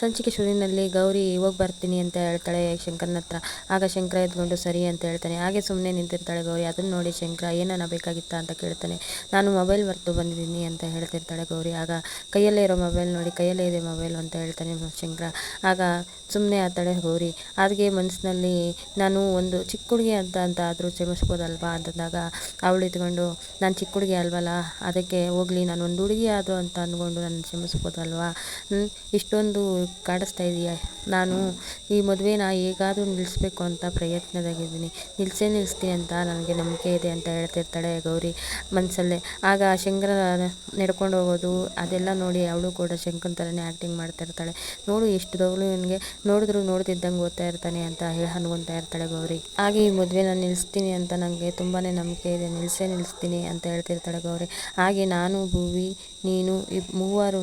ಸಂಚಿಕೆ ಶುರುವಿನಲ್ಲಿ ಗೌರಿ ಹೋಗಿ ಬರ್ತೀನಿ ಅಂತ ಹೇಳ್ತಾಳೆ ಶಂಕರನ ಹತ್ರ. ಆಗ ಶಂಕರ ಎದ್ಕೊಂಡು ಸರಿ ಅಂತ ಹೇಳ್ತಾನೆ. ಹಾಗೆ ಸುಮ್ಮನೆ ನಿಂತಿರ್ತಾಳೆ ಗೌರಿ. ಅದನ್ನು ನೋಡಿ ಶಂಕರ ಏನನ್ನ ಬೇಕಾಗಿತ್ತಾ ಅಂತ ಕೇಳ್ತಾನೆ. ನಾನು ಮೊಬೈಲ್ ಮರೆತು ಬಂದಿದ್ದೀನಿ ಅಂತ ಹೇಳ್ತಿರ್ತಾಳೆ ಗೌರಿ. ಆಗ ಕೈಯಲ್ಲೇ ಇರೋ ಮೊಬೈಲ್ ನೋಡಿ ಕೈಯಲ್ಲೇ ಇದೆ ಮೊಬೈಲ್ ಅಂತ ಹೇಳ್ತಾನೆ ಶಂಕರ. ಆಗ ಸುಮ್ಮನೆ ಆತಾಳೆ ಗೌರಿ. ಅದಕ್ಕೆ ಮನಸ್ಸಿನಲ್ಲಿ ನಾನು ಒಂದು ಚಿಕ್ಕ ಹುಡುಗಿ ಅಂತ ಅಂತ ಆದರೂ ಕ್ಷಮಿಸ್ಬೋದಲ್ವಾ ಅಂತಂದಾಗ ಅವಳು ಇದ್ಕೊಂಡು, ನಾನು ಚಿಕ್ಕ ಹುಡುಗಿ ಅಲ್ವಲ್ಲ, ಅದಕ್ಕೆ ಹೋಗಲಿ. ನಾನು ಒಂದು ಹುಡುಗಿ ಆದರೂ ಅಂತ ಅಂದ್ಕೊಂಡು ನಾನು ಕ್ಷಮಿಸ್ಬೋದಲ್ವಾ ಇಷ್ಟೊಂದು ಕಾಡಿಸ್ತಾ ಇದೆಯಾ? ನಾನು ಈ ಮದುವೆನ ಹೇಗಾದರೂ ನಿಲ್ಲಿಸ್ಬೇಕು ಅಂತ ಪ್ರಯತ್ನದಾಗಿದ್ದೀನಿ. ನಿಲ್ಲಿಸೇ ನಿಲ್ಲಿಸ್ತೀನಿ ಅಂತ ನನಗೆ ನಂಬಿಕೆ ಇದೆ ಅಂತ ಹೇಳ್ತಿರ್ತಾಳೆ ಗೌರಿ ಮನಸ್ಸಲ್ಲೇ ಆಗ ಶಂಕರ ನಡ್ಕೊಂಡು ಹೋಗೋದು, ಅದೆಲ್ಲ ನೋಡಿ ಅವಳು ಕೂಡ ಶಂಕರನ ಥರನೇ ಆ್ಯಕ್ಟಿಂಗ್ ಮಾಡ್ತಿರ್ತಾಳೆ. ನೋಡು ಎಷ್ಟು ದೌಲು ನನಗೆ. ನೋಡಿದ್ರು ನೋಡ್ತಿದ್ದಂಗೆ ಓದ್ತಾ ಇರ್ತಾನೆ ಅಂತ ಹೇಳಿ ಅನ್ಕೊತಾ ಇರ್ತಾಳೆ ಗೌರಿ. ಹಾಗೆ ಈ ಮದುವೆನ ನಿಲ್ಲಿಸ್ತೀನಿ ಅಂತ ನನಗೆ ತುಂಬಾ ನಂಬಿಕೆ ಇದೆ. ನಿಲ್ಲಿಸೇ ನಿಲ್ಲಿಸ್ತೀನಿ ಅಂತ ಹೇಳ್ತಿರ್ತಾಳೆ ಗೌರಿ. ಹಾಗೆ ನಾನು ಭೂವಿ, ನೀನು ಈ ಮೂವರೂ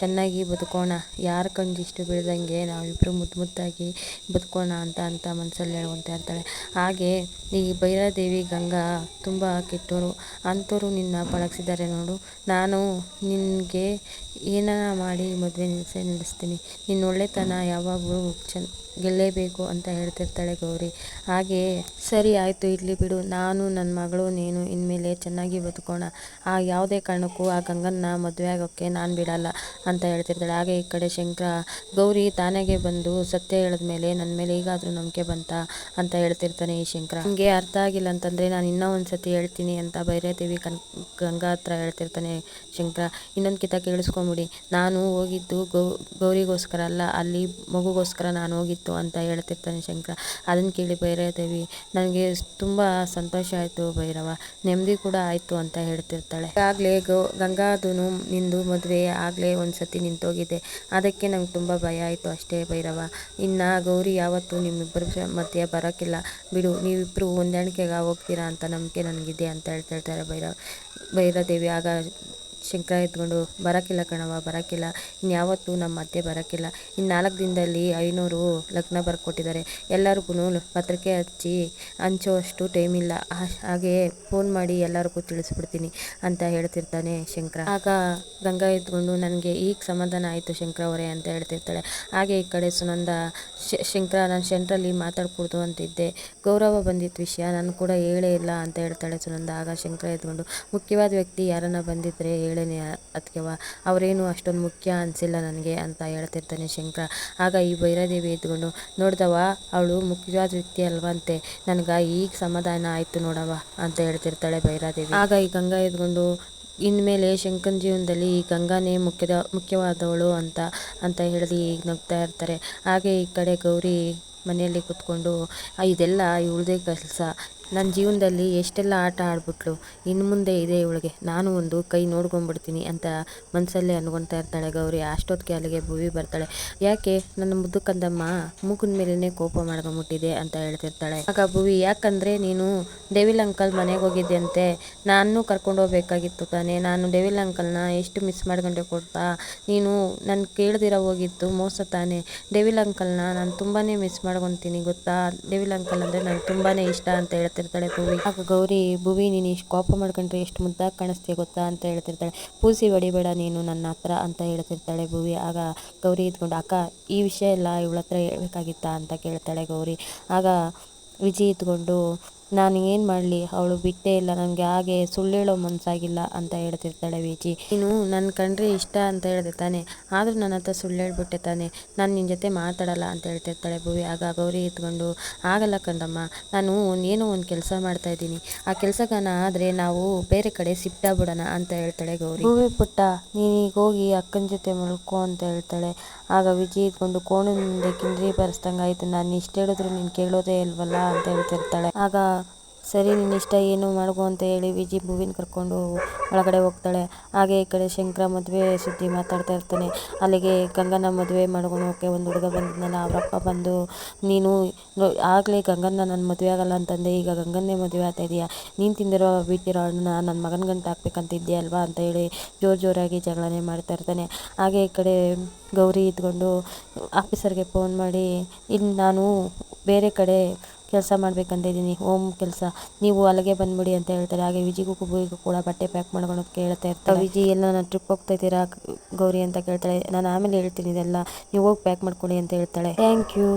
ಚೆನ್ನಾಗಿ ಬದುಕೋಣ. ಯಾರ ಕಣ್ಣಿಷ್ಟು ಬೆಳೆದಂಗೆ ನಾವಿಬ್ಬರು ಮುದ್ದು ಮುದ್ದಾಗಿ ಬದುಕೋಣ ಅಂತ ಅಂತ ಮನಸ್ಸಲ್ಲಿ ಹೇಳ್ಕೊತಾ ಇರ್ತಾಳೆ. ಹಾಗೆ ಈ ಭೈರಾದೇವಿ ಗಂಗಾ ತುಂಬ ಕೆಟ್ಟವರು ಅಂಥವ್ರು ನಿನ್ನ ಪಳಗಿಸಿದ್ದಾರೆ ನೋಡು. ನಾನು ನಿನಗೆ ಏನಾರ ಮಾಡಿ ಮದುವೆ ನಿಲ್ಲಿಸೇ ನಿಲ್ಲಿಸ್ತೀನಿ. ನಿನ್ನ ಒಳ್ಳೆತನ ಯಾವಾಗಲೂ ಚೆನ್ನ ಗೆಲ್ಲೇಬೇಕು ಅಂತ ಹೇಳ್ತಿರ್ತಾಳೆ ಗೌರಿ. ಹಾಗೆ, ಸರಿ ಆಯಿತು, ಇರಲಿ ಬಿಡು. ನಾನು ನನ್ನ ಮಗಳು, ನೀನು ಇನ್ಮೇಲೆ ಚೆನ್ನಾಗಿ ಬದುಕೋಣ. ಆ ಯಾವುದೇ ಕಾರಣಕ್ಕೂ ಆ ಗಂಗನ್ನ ಮದುವೆ ಆಗೋಕ್ಕೆ ನಾನು ಬಿಡಲ್ಲ ಅಂತ ಹೇಳ್ತಿರ್ತಾಳೆ. ಹಾಗೆ ಈ ಕಡೆ ಶಂಕರ, ಗೌರಿ ತಾನಾಗೆ ಬಂದು ಸತ್ಯ ಹೇಳಿದ್ಮೇಲೆ ನನ್ನ ಮೇಲೆ ಈಗಾದರೂ ನಂಬಿಕೆ ಬಂತ ಅಂತ ಹೇಳ್ತಿರ್ತಾನೆ ಈ ಶಂಕರ. ನನಗೆ ಅರ್ಥ ಆಗಿಲ್ಲ ಅಂತಂದರೆ ನಾನು ಇನ್ನೂ ಒಂದು ಸತಿ ಹೇಳ್ತೀನಿ ಅಂತ ಭೈರದೇವಿ ಕನ್, ಗಂಗಾ ಹತ್ರ ಹೇಳ್ತಿರ್ತಾನೆ ಶಂಕರ. ಇನ್ನೊಂದು ಕಿತ ಕೇಳಿಸ್ಕೊಂಬಿಡಿ. ನಾನು ಹೋಗಿದ್ದು ಗೌ, ಗೌರಿಗೋಸ್ಕರ ಅಲ್ಲ, ಅಲ್ಲಿ ಮಗುಗೋಸ್ಕರ ನಾನು ಹೋಗಿದ್ದು. ಅಂತ ಹೇಳ್ತಿರ್ತಾನೆ ಶಂಕರ. ಅದನ್ನು ಕೇಳಿ ಭೈರದೇವಿ ನನಗೆ ತುಂಬ ಸಂತೋಷ ಆಯಿತು ಭೈರವ. ನೆಮ್ಮದಿ ಕೂಡ ಆಯಿತು ಅಂತ ಹೇಳ್ತಿರ್ತಾಳೆ. ಆಗಲೇ ಗೋ ಗಂಗಾದು ನಿಂದು ಮದುವೆ ಆಗಲೇ ಒಂದು ಸತಿ ನಿಂತೋಗಿದೆ. ಅದಕ್ಕೆ ನಂಗೆ ತುಂಬ ಭಯ ಆಯಿತು ಅಷ್ಟೇ ಭೈರವ. ಇನ್ನು ಗೌರಿ ಯಾವತ್ತೂ ನಿಮ್ಮಿಬ್ಬರ ಮಧ್ಯೆ ಬರೋಕ್ಕಿಲ್ಲ. ಬಿಡು ನೀವಿಬ್ಬರು ಹೊಂದಾಣಿಕೆಗೆ ಹೋಗ್ತೀರಾ ಅಂತ ನಂಬಿಕೆ ನನಗಿದೆ ಅಂತ ಹೇಳ್ತಿರ್ತಾರೆ ಭೈರವ ಭೈರದೇವಿ ಆಗ ಶಂಕರ ಎತ್ಕೊಂಡು ಬರೋಕ್ಕಿಲ್ಲ ಕಣವ ಬರೋಕ್ಕಿಲ್ಲ ಇನ್ಯಾವತ್ತೂ ನಮ್ಮ ಅತ್ತೆ ಬರೋಕ್ಕಿಲ್ಲ ಇನ್ನು ನಾಲ್ಕು ದಿನದಲ್ಲಿ ಐನೂರು ಲಗ್ನ ಬರ್ಕೊಟ್ಟಿದ್ದಾರೆ. ಎಲ್ಲರಿಗೂ ಪತ್ರಿಕೆ ಹಚ್ಚಿ ಹಂಚೋವಷ್ಟು ಟೈಮ್ ಇಲ್ಲ. ಹಾಗೆ ಫೋನ್ ಮಾಡಿ ಎಲ್ಲರಿಗೂ ತಿಳಿಸ್ಬಿಡ್ತೀನಿ ಅಂತ ಹೇಳ್ತಿರ್ತಾನೆ ಶಂಕರ. ಆಗ ಗಂಗಾ ಎತ್ಕೊಂಡು, ನನಗೆ ಈಗ ಸಮಾಧಾನ ಆಯಿತು ಶಂಕರ ಅವರೇ ಅಂತ ಹೇಳ್ತಿರ್ತಾಳೆ. ಹಾಗೆ ಈ ಕಡೆ ಸುನಂದ ಶಂಕರ, ನಾನು ಸೆಂಟ್ರಲ್ಲಿ ಮಾತಾಡ್ಕೊಡ್ದು ಅಂತಿದ್ದೆ. ಗೌರವ ಬಂದಿತ್ತು ವಿಷಯ ನಾನು ಕೂಡ ಹೇಳೇ ಇಲ್ಲ ಅಂತ ಹೇಳ್ತಾಳೆ ಸುನಂದ. ಆಗ ಶಂಕರ ಎತ್ಕೊಂಡು, ಮುಖ್ಯವಾದ ವ್ಯಕ್ತಿ ಯಾರನ್ನ ಬಂದಿದ್ದರೆ ಹೇಳೇನೆ ಅದಕ್ಕೆವ ಅವರೇನು ಅಷ್ಟೊಂದು ಮುಖ್ಯ ಅನಿಸಿಲ್ಲ ನನಗೆ ಅಂತ ಹೇಳ್ತಿರ್ತಾನೆ ಶಂಕರ. ಆಗ ಈ ಭೈರಾದೇವಿ ಎದ್ಕೊಂಡು ನೋಡ್ದವ ಅವಳು ಮುಖ್ಯವಾದ ವ್ಯಕ್ತಿ ಅಲ್ವಂತೆ. ನನಗೆ ಈಗ ಸಮಾಧಾನ ಆಯಿತು ನೋಡವ ಅಂತ ಹೇಳ್ತಿರ್ತಾಳೆ ಭೈರಾದೇವಿ. ಆಗ ಈ ಗಂಗಾ ಎದ್ಕೊಂಡು, ಇನ್ಮೇಲೆ ಶಂಕನ್ ಜೀವನದಲ್ಲಿ ಈ ಗಂಗಾನೇ ಮುಖ್ಯದ, ಮುಖ್ಯವಾದವಳು ಅಂತ ಅಂತ ಹೇಳಿ ಈಗ ನಗ್ತಾ ಇರ್ತಾರೆ. ಹಾಗೆ ಈ ಕಡೆ ಗೌರಿ ಮನೆಯಲ್ಲಿ ಕೂತ್ಕೊಂಡು ಇದೆಲ್ಲ ಇವಳದೇ ಕೆಲಸ. ನನ್ನ ಜೀವನದಲ್ಲಿ ಎಷ್ಟೆಲ್ಲ ಆಟ ಆಡ್ಬಿಟ್ಲು ಇನ್ನು ಮುಂದೆ ಇದೆ ಇವಳಿಗೆ. ನಾನು ಒಂದು ಕೈ ನೋಡ್ಕೊಂಡ್ಬಿಡ್ತೀನಿ ಅಂತ ಮನಸ್ಸಲ್ಲೇ ಅನ್ಕೊತಾ ಇರ್ತಾಳೆ ಗೌರಿ. ಅಷ್ಟೊತ್ತಿಗೆ ಅಲ್ಲಿಗೆ ಭುವಿ ಬರ್ತಾಳೆ. ಯಾಕೆ? ನನ್ನ ಮುದ್ದು ಕಂದಮ್ಮ, ಮೂಗಿನ ಮೇಲೇ ಕೋಪ ಮಾಡ್ಕೊಂಬಿಟ್ಟಿದೆ ಅಂತ ಹೇಳ್ತಿರ್ತಾಳೆ. ಆಗ ಭುವಿ, ಯಾಕಂದರೆ ನೀನು ಡೆವಿಲ್ ಅಂಕಲ್ ಮನೆಗೆ ಹೋಗಿದ್ದೆ ನಾನು ಕರ್ಕೊಂಡು ಹೋಗ್ಬೇಕಾಗಿತ್ತು ತಾನೇ. ನಾನು ಡೆವಿಲ್ ಅಂಕಲ್ನ ಎಷ್ಟು ಮಿಸ್ ಮಾಡ್ಕೊಂಡೆ ಕೊಡ್ತಾ ನೀನು ನಾನು ಕೇಳ್ದಿರ ಹೋಗಿತ್ತು ಮೋಸ ತಾನೆ. ಡೆವಿಲ್ ಅಂಕಲ್ನ ನಾನು ತುಂಬಾ ಮಿಸ್ ಮಾಡ್ಕೊತೀನಿ ಗೊತ್ತಾ? ಡೆವಿಲ್ ಅಂಕಲ್ ಅಂದರೆ ನನಗೆ ತುಂಬಾ ಇಷ್ಟ ಅಂತ ಹೇಳ್ತೀನಿ ಹೇಳ್ತಿರ್ತಾಳೆ ಭುವಿ ಆಗ ಗೌರಿ, ಭುವಿ, ನೀನು ಇಷ್ಟು ಕೋಪ ಮಾಡ್ಕೊಂಡ್ರೆ ಎಷ್ಟು ಮುದ್ದಾಗಿ ಕಾಣಿಸ್ತೀಯ ಗೊತ್ತಾ? ಅಂತ ಹೇಳ್ತಿರ್ತಾಳೆ. ಪೂಸಿ ಹೊಡಿಬೇಡ ನೀನು ನನ್ನ ಹತ್ರ ಅಂತ ಹೇಳ್ತಿರ್ತಾಳೆ ಭುವಿ ಆಗ ಗೌರಿ ಇದ್ಕೊಂಡು, ಅಕ್ಕ, ಈ ವಿಷಯ ಎಲ್ಲ ಇವಳ ಹತ್ರ ಹೇಳ್ಬೇಕಾಗಿತ್ತಾ? ಅಂತ ಕೇಳ್ತಾಳೆ ಗೌರಿ. ಆಗ ವಿಜಿ ಇದ್ಕೊಂಡು ನಾನು ಏನು ಮಾಡಲಿ? ಅವಳು ಬಿಟ್ಟೇ ಇಲ್ಲ, ನನಗೆ ಹಾಗೆ ಸುಳ್ಳು ಹೇಳೋ ಮನಸ್ಸಾಗಿಲ್ಲ ಅಂತ ಹೇಳ್ತಿರ್ತಾಳೆ ವಿಜಿ. ನೀನು ನನ್ನ ಕಂಡ್ರೆ ಇಷ್ಟ ಅಂತ ಹೇಳಿದೆ ತಾನೆ. ಆದರೂ ನನ್ನ ಹತ್ರ ಸುಳ್ಳು ಹೇಳ್ಬಿಟ್ಟೆ ತಾನೆ. ನಾನು ನಿನ್ನ ಜೊತೆ ಮಾತಾಡಲ್ಲ ಅಂತ ಹೇಳ್ತಿರ್ತಾಳೆ ಭುವಿ. ಆಗ ಗೌರಿ ಇದ್ಕೊಂಡು ಆಗಲ್ಲ ಕಂದಮ್ಮ. ನಾನು ಏನೋ ಒಂದು ಕೆಲಸ ಮಾಡ್ತಾ ಇದ್ದೀನಿ. ಆ ಕೆಲಸಗಾನ ಆದರೆ ನಾವು ಬೇರೆ ಕಡೆ ಸಿಟ್ಟಾಗ್ಬಿಡೋಣ ಅಂತ ಹೇಳ್ತಾಳೆ ಗೌರಿ. ಭೂವಿ ಪುಟ್ಟ, ನೀನೀಗ ಹೋಗಿ ಅಕ್ಕನ ಜೊತೆ ಮಲ್ಕೋ ಅಂತ ಹೇಳ್ತಾಳೆ. ಆಗ ವಿಜಿ ಇದ್ಕೊಂಡು ಕೋಣದ ಮುಂದೆ ಕಿಂದ್ರಿ ಆಯ್ತು ನಾನು ಇಷ್ಟು ಹೇಳಿದ್ರು ನೀನು ಕೇಳೋದೇ ಇಲ್ವಲ್ಲ? ಅಂತ ಹೇಳ್ತಿರ್ತಾಳೆ. ಆಗ ಸರಿ, ನಿನ್ನ ಇಷ್ಟ ಏನು? ಮಾಡ್ಕೊ ಅಂತ ಹೇಳಿ ವಿಜಿ ಮೂವಿನ ಕರ್ಕೊಂಡು ಒಳಗಡೆ ಹೋಗ್ತಾಳೆ. ಹಾಗೆ ಈ ಕಡೆ ಶಂಕರ ಮದುವೆ ಸುದ್ದಿ ಮಾತಾಡ್ತಾ ಇರ್ತಾನೆ. ಅಲ್ಲಿಗೆ ಗಂಗನ ಮದುವೆ ಹೋಗೋಕೆ ಒಂದು ಹುಡುಗ ಬಂದಿದ್ನಲ್ಲ ಅವರಪ್ಪ ಬಂದು, ನೀನು ಆಗಲೇ ಗಂಗನ ನನ್ನ ಮದುವೆ ಆಗಲ್ಲ ಅಂತಂದೆ. ಈಗ ಗಂಗನ್ನೇ ಮದುವೆ ಆಗ್ತಾ ಇದೆಯಾ? ನೀನು ತಿಂದಿರೋ ಬಿಟ್ಟಿರೋ ಹಣ್ಣನ್ನ ನನ್ನ ಮಗನ ಗಂಟು ಹಾಕ್ಬೇಕಂತಿದ್ದೆ ಅಲ್ವಾ? ಅಂತ ಹೇಳಿ ಜೋರು ಜೋರಾಗಿ ಜಗಳನೇ ಮಾಡ್ತಾ ಇರ್ತಾನೆ. ಹಾಗೆ ಈ ಕಡೆ ಗೌರಿ ಇದ್ಕೊಂಡು ಆಫೀಸರ್ಗೆ ಫೋನ್ ಮಾಡಿ ಇಲ್ಲಿ ನಾನು ಬೇರೆ ಕಡೆ ಕೆಲಸ ಮಾಡ್ಬೇಕಂತ ಇದ್ದೀನಿ. ಹೋಮ್ ಕೆಲಸ. ನೀವು ಅಲ್ಲಿಗೆ ಬಂದ್ಬಿಡಿ ಅಂತ ಹೇಳ್ತಾರೆ. ಹಾಗೆ ವಿಜಿಗೂ ಕುಬುವಿಗೂ ಕೂಡ ಬಟ್ಟೆ ಪ್ಯಾಕ್ ಮಾಡ್ಕೊಳೋದು ಕೇಳ್ತಾ ಇರ್ತಾರೆ. ವಿಜಿ ಎಲ್ಲ ನಾನು ಟ್ರಿಪ್ ಹೋಗ್ತಾ ಇದ್ದೀರಾ? ಗೌರಿ ಅಂತ ಕೇಳ್ತಾಳೆ. ನಾನು ಆಮೇಲೆ ಹೇಳ್ತೀನಿ ಇದೆಲ್ಲ. ನೀವು ಹೋಗಿ ಪ್ಯಾಕ್ ಮಾಡ್ಕೊಳ್ಳಿ ಅಂತ ಹೇಳ್ತಾಳೆ. Thank you